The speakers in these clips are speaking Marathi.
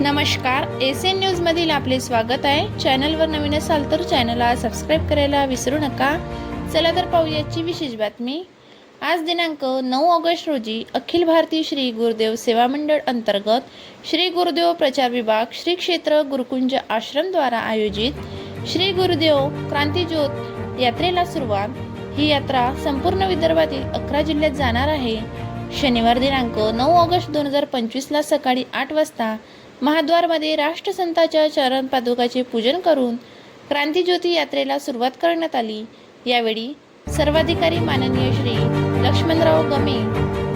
नमस्कार एस एन न्यूजमधील आपले स्वागत आहे. चॅनलवर नवीन असाल तर चॅनलला सबस्क्राईब करायला विसरू नका. चला तर पाहूयाची विशेष बातमी. आज दिनांक नऊ ऑगस्ट रोजी अखिल भारतीय श्री गुरुदेव सेवा मंडळ अंतर्गत श्री गुरुदेव प्रचार विभाग श्री क्षेत्र गुरुकुंज आश्रमद्वारा आयोजित श्री गुरुदेव क्रांतीज्योत यात्रेला सुरुवात. ही यात्रा संपूर्ण विदर्भातील अकरा जिल्ह्यात जाणार आहे. शनिवार दिनांक नऊ ऑगस्ट दोन हजार पंचवीसला सकाळी आठ वाजता महाद्वारमध्ये राष्ट्रसंताच्या चरण पादुकाचे पूजन करून क्रांतीज्योती यात्रेला सुरुवात करण्यात आली. यावेळी सर्वाधिकारी माननीय श्री लक्ष्मणराव गमे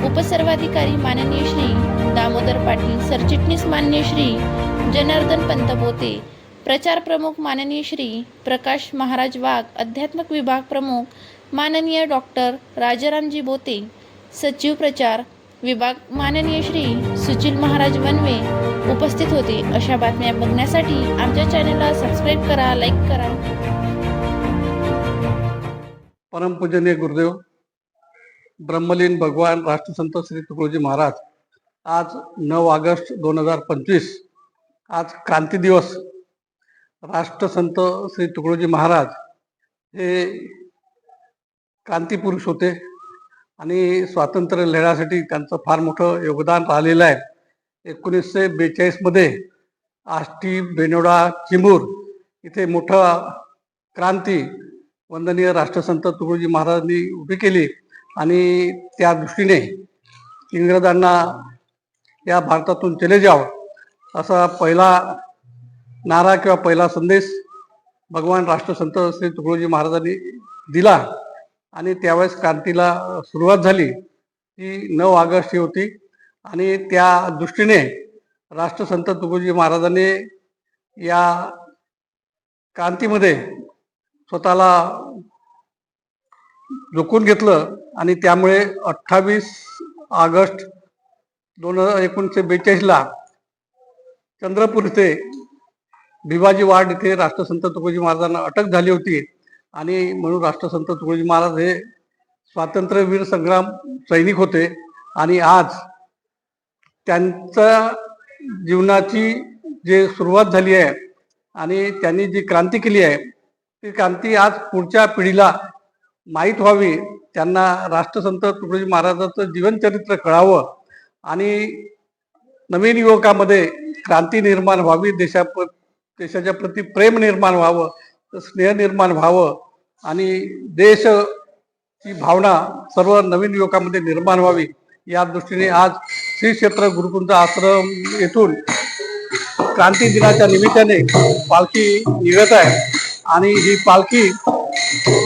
उपसर्वाधिकारी माननीय श्री दामोदर पाटील सरचिटणीस मान्य श्री जनार्दन पंतबोते प्रचार प्रमुख माननीय श्री प्रकाश महाराज वाघ अध्यात्मक विभाग प्रमुख माननीय डॉक्टर राजारामजी बोते सचिव प्रचार विभाग माननीय श्री सुचिल महाराज वनवे उपस्थित होते. अशा बातम्या बघण्यासाठी आमच्या चॅनलला सबस्क्राईब करा लाईक करा. परमपूजनीय गुरुदेव ब्रह्मलीन भगवान राष्ट्रसंत श्री तुकडोजी महाराज आज नऊ ऑगस्ट दोन हजार पंचवीस आज क्रांती दिवस. राष्ट्रसंत श्री तुकडोजी महाराज हे क्रांतीपुरुष होते आणि स्वातंत्र्य लढ्यासाठी त्यांचं फार मोठं योगदान राहिलेलं आहे. एकोणीसशे बेचाळीसमध्ये आष्टी बेनोडा चिमूर इथे मोठं क्रांती वंदनीय राष्ट्रसंत तुकडोजी महाराजांनी उभी केली आणि त्या दृष्टीने इंग्रजांना या भारतातून चले जावं असा पहिला नारा किंवा पहिला संदेश भगवान राष्ट्रसंत श्री तुकडोजी महाराजांनी दिला. आणि त्यावेळेस क्रांतीला सुरुवात झाली. ती नऊ ऑगस्ट ही होती. आणि त्या दृष्टीने राष्ट्रसंत तुकोजी महाराजांनी या क्रांतीमध्ये स्वतःला झोकून घेतलं आणि त्यामुळे अठ्ठावीस ऑगस्ट दोन हजार एकोणीसशे बेचाळीसला चंद्रपूर इथे भिवाजी वार्ड इथे राष्ट्रसंत तुकोजी महाराजांना अटक झाली होती. आणि म्हणून राष्ट्रसंत तुकोजी महाराज हे स्वातंत्र्यवीर संग्राम सैनिक होते. आणि आज त्यांच्या जीवनाची जे सुरुवात झाली आहे आणि त्यांनी जी क्रांती केली आहे ती क्रांती आज पुढच्या पिढीला माहीत व्हावी. त्यांना राष्ट्रसंत तुकडोजी महाराजांचं जीवनचरित्र कळावं आणि नवीन युवकामध्ये क्रांती निर्माण व्हावी देशा देशाच्या प्रती प्रेम निर्माण व्हावं स्नेह निर्माण व्हावं आणि देश ही भावना सर्व नवीन युवकामध्ये निर्माण व्हावी या दृष्टीने आज श्री क्षेत्र गुरुकुंज आश्रम येथून क्रांती दिनाच्या निमित्ताने पालखी निघत आहे. आणि ही पालखी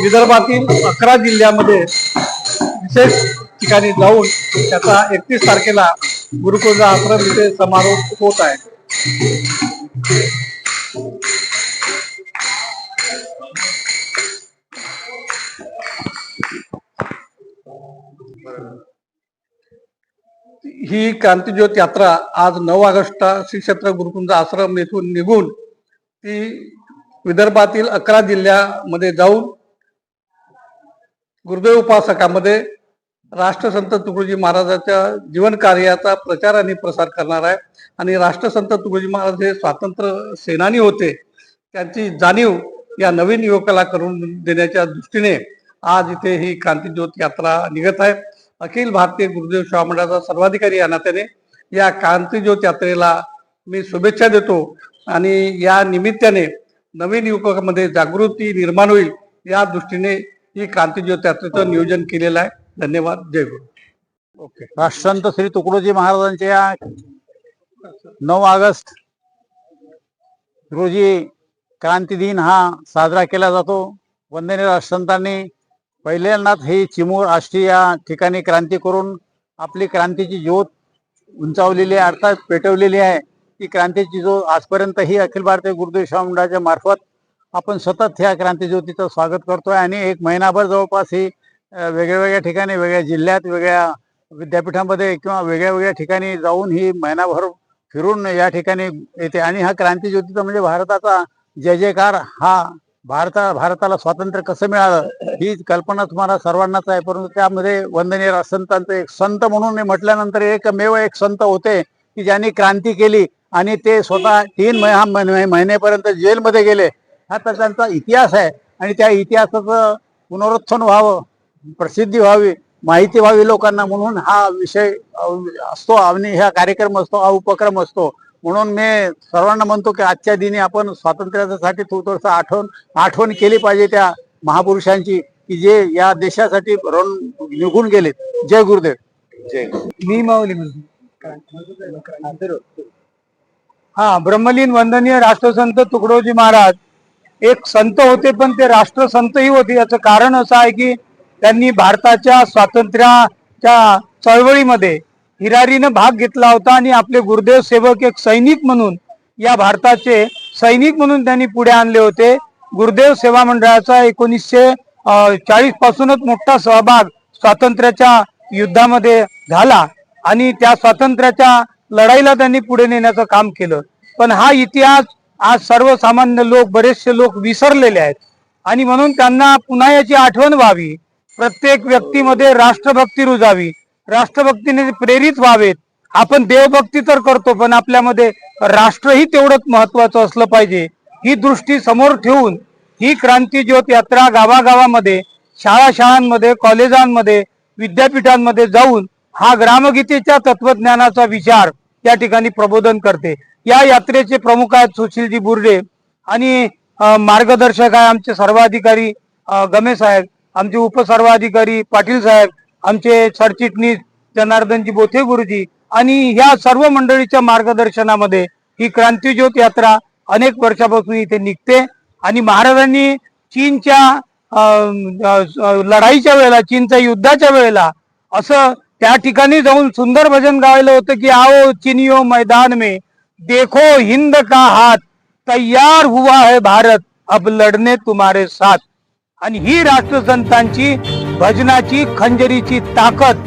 विदर्भातील अकरा जिल्ह्यामध्ये विशेष ठिकाणी जाऊन त्याचा एकतीस तारखेला गुरुकुंज आश्रम इथे समारोप होत आहे. ही क्रांतीज्योत यात्रा आज नऊ ऑगस्टला श्री क्षेत्र गुरुकुंज आश्रम येथून निघून ती विदर्भातील अकरा जिल्ह्यामध्ये जाऊन गुरुदेव उपासकामध्ये राष्ट्रसंत तुकडोजी महाराजांच्या जीवन कार्याचा प्रचार आणि प्रसार करणार आहे. आणि राष्ट्रसंत तुकडोजी महाराज हे स्वातंत्र्य सेनानी होते. त्यांची जाणीव या नवीन युवकाला करून देण्याच्या दृष्टीने आज इथे ही क्रांतीज्योत यात्रा निघत आहे. अखिल भारतीय गुरुदेव सेवा मंडळाचा सर्वाधिकारी या नात्याने या क्रांतीज्योत यात्रेला मी शुभेच्छा देतो. आणि या निमित्ताने नवीन युवकामध्ये जागृती निर्माण होईल या दृष्टीने ही क्रांतीज्योत यात्रेचं नियोजन केलेलं आहे. धन्यवाद. जय गुरु. ओके. राष्ट्रांत श्री तुकडोजी महाराजांच्या नऊ ऑगस्ट रोजी क्रांती दिन हा साजरा केला जातो. वंदनीय राष्ट्रसंतांनी पहिल्यांदाच ही चिमूर आष्टी या ठिकाणी क्रांती करून आपली क्रांतीची ज्योत उंचावलेली आहे अर्थात पेटवलेली आहे. ती क्रांतीची ज्योत आजपर्यंत ही अखिल भारतीय गुरुदेव सेवा मंडळाच्या मार्फत आपण सतत ह्या क्रांती ज्योतीचं स्वागत करतोय. आणि एक महिनाभर जवळपास ही वेगळ्या वेगळ्या ठिकाणी वेगळ्या जिल्ह्यात वेगळ्या विद्यापीठामध्ये किंवा वेगळ्या वेगळ्या ठिकाणी जाऊन ही महिनाभर फिरून या ठिकाणी येते. आणि हा क्रांती ज्योतीचा म्हणजे भारताचा जय जयकार हा भारता भारताला स्वातंत्र्य कसं मिळालं ही कल्पना तुम्हाला सर्वांनाच आहे. परंतु त्यामध्ये वंदनीय संतांचं एक संत म्हणून म्हटल्यानंतर एकमेव एक संत होते की ज्यांनी क्रांती केली आणि ते स्वतः तीन महिन्यापर्यंत महिने- जेलमध्ये गेले. हा तर त्यांचा इतिहास आहे आणि त्या इतिहासाचं पुनरुत्थान व्हावं प्रसिद्धी व्हावी माहिती व्हावी लोकांना म्हणून हा विषय असतो आणि हा कार्यक्रम असतो हा उपक्रम असतो. म्हणून मी सर्वांना म्हणतो की आजच्या दिनी आपण स्वातंत्र्यासाठी थोडस आठवण आठवण केली पाहिजे त्या महापुरुषांची की जे या देशासाठी रण निघून गेलेत. जय गुरुदेव. जय. मी माऊली हा ब्रह्मलीन वंदनीय राष्ट्रसंत तुकडोजी महाराज एक संत होते पण ते राष्ट्रसंतही होते. याचं कारण असं आहे की त्यांनी भारताच्या स्वातंत्र्याच्या चळवळीमध्ये हिरारीनं भाग घेतला होता आणि आपले गुरुदेव सेवक एक सैनिक म्हणून या भारताचे सैनिक म्हणून त्यांनी पुढे आणले होते. गुरुदेव सेवा मंडळाचा एकोणीसशे चाळीस पासूनच मोठा सहभाग स्वातंत्र्याच्या युद्धामध्ये झाला आणि त्या स्वातंत्र्याच्या लढाईला त्यांनी पुढे नेण्याचं काम केलं. पण हा इतिहास आज सर्वसामान्य लोक बरेचसे लोक विसरलेले आहेत. आणि म्हणून त्यांना पुन्हा याची आठवण व्हावी. प्रत्येक व्यक्तीमध्ये राष्ट्रभक्ती रुजावी. राष्ट्रभक्तीने प्रेरित व्हावेत. आपण देवभक्ती तर करतो पण आपल्यामध्ये राष्ट्रही तेवढंच महत्वाचं असलं पाहिजे. ही दृष्टी समोर ठेवून ही क्रांती ज्योत यात्रा गावागावामध्ये शाळा शाळांमध्ये कॉलेजांमध्ये विद्यापीठांमध्ये जाऊन हा ग्रामगीतेच्या तत्वज्ञानाचा विचार या ठिकाणी प्रबोधन करते. या यात्रेचे प्रमुख आहेत सुशीलजी बुर्डे आणि मार्गदर्शक आहे आमचे सर्वाधिकारी गमेश गमे साहेब आमचे उपसर्वाधिकारी पाटील साहेब आमचे सरचिटणीस जनार्दनजी बोथे गुरुजी आणि ह्या सर्व मंडळीच्या मार्गदर्शनामध्ये ही क्रांतीज्योत यात्रा अनेक वर्षापासून इथे निघते आणि महाराजांनी चीनच्या लढाईच्या वेळेला चीनच्या युद्धाच्या वेळेला असं त्या ठिकाणी जाऊन सुंदर भजन गायलं होतं की आओ चिनियो मैदान में देखो हिंद का हात तयार हुआ है भारत अब लढणे तुम्हारे साथ. आणि ही राष्ट्रसंतांची भजनाची खंजरीची ताकद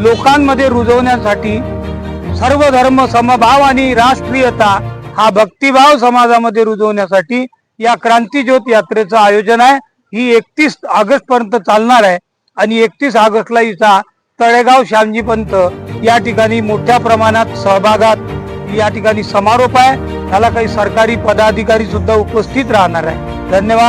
लोकांमध्ये रुजवण्यासाठी सर्व धर्म समभाव आणि राष्ट्रीयता हा भक्तिभाव समाजामध्ये रुजवण्यासाठी या क्रांतीज्योत यात्रेचं आयोजन आहे. ही एकतीस ऑगस्ट पर्यंत चालणार आहे आणि एकतीस ऑगस्टला हिचा तळेगाव श्यामजी पंत या ठिकाणी मोठ्या प्रमाणात सहभागात या ठिकाणी समारोप आहे. त्याला काही सरकारी पदाधिकारी सुद्धा उपस्थित राहणार आहे. धन्यवाद.